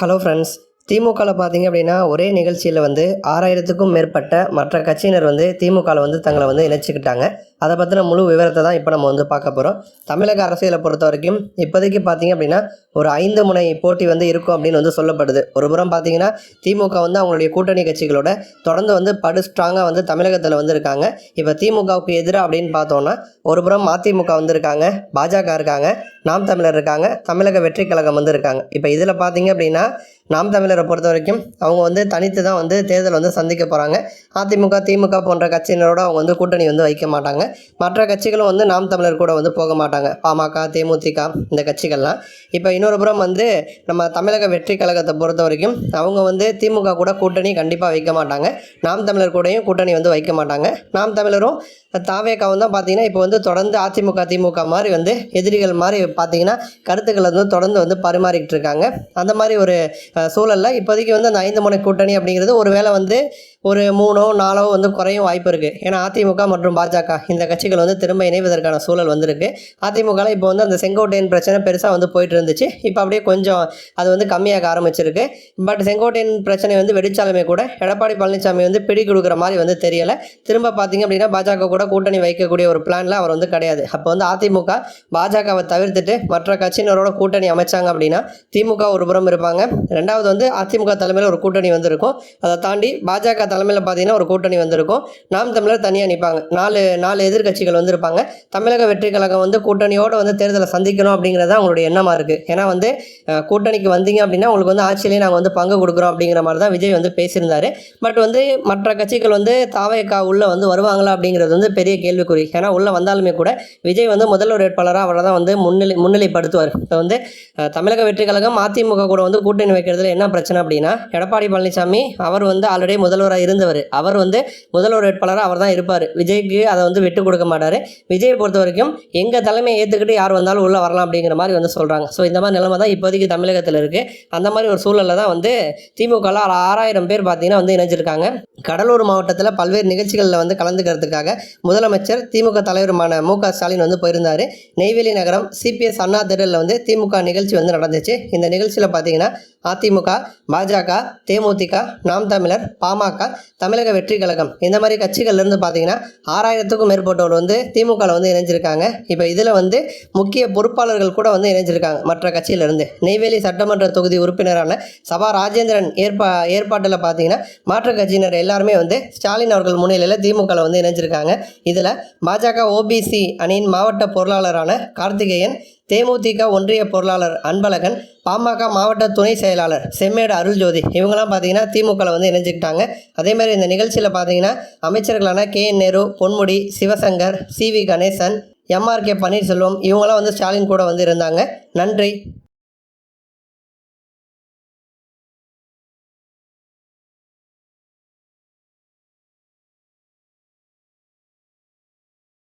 Hello friends திமுகவில் பார்த்தீங்க அப்படின்னா ஒரே நிகழ்ச்சியில் வந்து ஆறாயிரத்துக்கும் மேற்பட்ட மற்ற கட்சியினர் வந்து திமுகவில் வந்து தங்களை வந்து இணைச்சிக்கிட்டாங்க. அதை பற்றின முழு விவரத்தை தான் இப்போ நம்ம வந்து பார்க்க போகிறோம் தமிழக அரசியலை பொறுத்த வரைக்கும் இப்போதைக்கு பார்த்தீங்க அப்படின்னா ஒரு ஐந்து முனை போட்டி வந்து இருக்கும் அப்படின்னு வந்து சொல்லப்படுது. ஒரு புறம் பார்த்தீங்கன்னா திமுக வந்து அவங்களுடைய கூட்டணி கட்சிகளோட தொடர்ந்து வந்து படு ஸ்ட்ராங்காக வந்து தமிழகத்தில் வந்து இருக்காங்க. இப்போ திமுகவுக்கு எதிராக அப்படின்னு பார்த்தோன்னா ஒரு புறம் அதிமுக வந்து இருக்காங்க பாஜக இருக்காங்க. நாம் தமிழர் இருக்காங்க தமிழக வெற்றி கழகம் வந்து இருக்காங்க. இப்போ இதில் பார்த்தீங்க அப்படின்னா நாம் தமிழரை பொறுத்த வரைக்கும் அவங்க வந்து தனித்து தான் வந்து தேர்தல் வந்து சந்திக்க போகிறாங்க அதிமுக திமுக போன்ற கட்சியினரோட அவங்க வந்து கூட்டணி வந்து வைக்க மாட்டாங்க. மற்ற கட்சிகளும் வந்து நாம் தமிழர் கூட வந்து போக மாட்டாங்க. பாமக தேமுதிக இந்த கட்சிகள்லாம். இப்போ இன்னொரு புறம் வந்து நம்ம தமிழக வெற்றி கழகத்தை பொறுத்த வரைக்கும் அவங்க வந்து திமுக கூட கூட்டணி கண்டிப்பாக வைக்க மாட்டாங்க. நாம் தமிழர் கூடயும் கூட்டணி வந்து வைக்க மாட்டாங்க. நாம் தமிழரும் தாவேக்காவும் தான் பார்த்தீங்கன்னா இப்போ வந்து தொடர்ந்து அதிமுக திமுக மாதிரி வந்து எதிரிகள் மாதிரி பார்த்தீங்கன்னா கருத்துக்களை வந்து தொடர்ந்து வந்து பரிமாறிக்கிட்டு இருக்காங்க. அந்த மாதிரி ஒரு சூழலில் இப்போதைக்கு வந்து அந்த ஐந்து முனை கூட்டணி அப்படிங்கிறது ஒரு வேளை வந்து ஒரு மூணோ நாலோ வந்து குறையும் வாய்ப்பு இருக்குது ஏன்னா அதிமுக மற்றும் பாஜக இந்த கட்சிகள் வந்து திரும்ப இணைவதற்கான சூழல் வந்திருக்கு. அதிமுகவில் இப்போ வந்து அந்த செங்கோட்டையன் பிரச்சனை பெருசாக வந்து போயிட்டு இருந்துச்சு. இப்போ அப்படியே கொஞ்சம் அது வந்து கம்மியாக ஆரம்பிச்சிருக்கு. பட் செங்கோட்டையன் பிரச்சனை வந்து வெடிச்சாலுமே கூட எடப்பாடி பழனிசாமி வந்து பிடி கொடுக்குற மாதிரி வந்து தெரியலை. திரும்ப பார்த்தீங்க அப்படின்னா பாஜக கூட கூட்டணி வைக்கக்கூடிய ஒரு பிளானில் அவர் வந்து கிடையாது. அப்போ வந்து அதிமுக பாஜகவை தவிர்த்துட்டு மற்ற கட்சியினரோட கூட்டணி அமைச்சாங்க அப்படின்னா திமுக ஒரு புறம் இருப்பாங்க. ரெண்டாவது வந்து அதிமுக தலைமையில் ஒரு கூட்டணி வந்து இருக்கும் அதை தாண்டி பாஜக தலைமையில் பார்த்தீங்கன்னா ஒரு கூட்டணி வந்திருக்கும். நாம் தமிழர் தனியாக நிற்பாங்க நாலு நாலு எதிர்க்கட்சிகள் வந்திருப்பாங்க. தமிழக வெற்றி கழகம் வந்து கூட்டணியோடு வந்து தேர்தலை சந்திக்கணும் அப்படிங்கிறது தான் அவங்களுடைய எண்ணமாக இருக்குது ஏன்னா வந்து கூட்டணிக்கு வந்தீங்க அப்படின்னா உங்களுக்கு வந்து ஆட்சியிலேயே நாங்கள் வந்து பங்கு கொடுக்குறோம் அப்படிங்கிற மாதிரி தான் விஜய் வந்து பேசியிருந்தாரு. பட் வந்து மற்ற கட்சிகள் வந்து தாவேக்கா உள்ளே வந்து வருவாங்களா அப்படிங்கிறது வந்து பெரிய கேள்விக்குறி. ஏன்னா உள்ளே வந்தாலுமே கூட விஜய் வந்து முதல்வர் வேட்பாளராக அவரை தான் வந்து முன்னிலை முன்னிலைப்படுத்துவார். இப்போ வந்து தமிழக வெற்றி கழகம் அதிமுக கூட வந்து கூட்டணி வைக்கிறதுல என்ன பிரச்சனை அப்படின்னா எடப்பாடி பழனிசாமி அவர் வந்து ஆல்ரெடி முதல்வராக இருந்தவர். அவர் வந்து முதல்வர் வேட்பாளராக அவர் தான் இருப்பார். விஜய்க்கு அதை வந்து விட்டு கொடுக்க மாட்டார். விஜயை பொறுத்த வரைக்கும் எங்கள் தலைமையை ஏற்றுக்கிட்டு யார் வந்தாலும் உள்ளே வரலாம் அப்படிங்கிற மாதிரி வந்து சொல்கிறாங்க ஸோ இந்த மாதிரி நிலைமை தான் இப்போதைக்கு தமிழகத்தில் இருக்குது அந்த மாதிரி ஒரு சூழலில் தான் வந்து திமுகவில் ஆறாயிரம் பேர் பார்த்தீங்கன்னா வந்து இணைஞ்சிருக்காங்க. கடலூர் மாவட்டத்தில் பல்வேறு நிகழ்ச்சிகளில் வந்து கலந்துக்கிறதுக்காக முதலமைச்சர் திமுக தலைவருமான மு க ஸ்டாலின் வந்து போயிருந்தார். நெய்வேலி நகரம் சிபிஎஸ் அண்ணா திடலில் வந்து திமுக நிகழ்ச்சி வந்து நடந்துச்சு. இந்த நிகழ்ச்சியில் பார்த்தீங்கன்னா அதிமுக பாஜக தேமுதிக நாம் தமிழர் பாமக தமிழக வெற்றி கழகம். இந்த மாதிரி கட்சிகள்லேருந்து பார்த்தீங்கன்னா ஆறாயிரத்துக்கும் மேற்பட்டவர் வந்து திமுகவில் வந்து இணைஞ்சிருக்காங்க. இப்போ இதில் வந்து முக்கிய பொறுப்பாளர்கள் கூட வந்து இணைஞ்சிருக்காங்க மற்ற கட்சியிலேருந்து நெய்வேலி சட்டமன்ற தொகுதி உறுப்பினரான சபா ராஜேந்திரன் ஏற்பா ஏற்பாட்டில் பார்த்தீங்கன்னா மாற்றுக் கட்சியினர் எல்லாருமே வந்து ஸ்டாலின் அவர்கள் முன்னிலையில் திமுகவில் வந்து இணைஞ்சிருக்காங்க. இதில் பாஜக ஓபிசி அணியின் மாவட்ட பொருளாளரான கார்த்திகேயன் தேமுதிக ஒன்றிய பொருளாளர் அன்பழகன் பாமக மாவட்ட துணை செயலாளர் செம்மேடு அருள்ஜோதி. இவங்கெல்லாம் பார்த்தீங்கன்னா திமுகவில் வந்து இணைஞ்சிக்கிட்டாங்க. அதேமாதிரி இந்த நிகழ்ச்சியில் பார்த்தீங்கன்னா அமைச்சர்களான K. N. Nehru Ponmudi Sivasankar C. V. Ganesan MR K. Panneerselvam இவங்களாம் வந்து ஸ்டாலின் கூட வந்து இருந்தாங்க. நன்றி.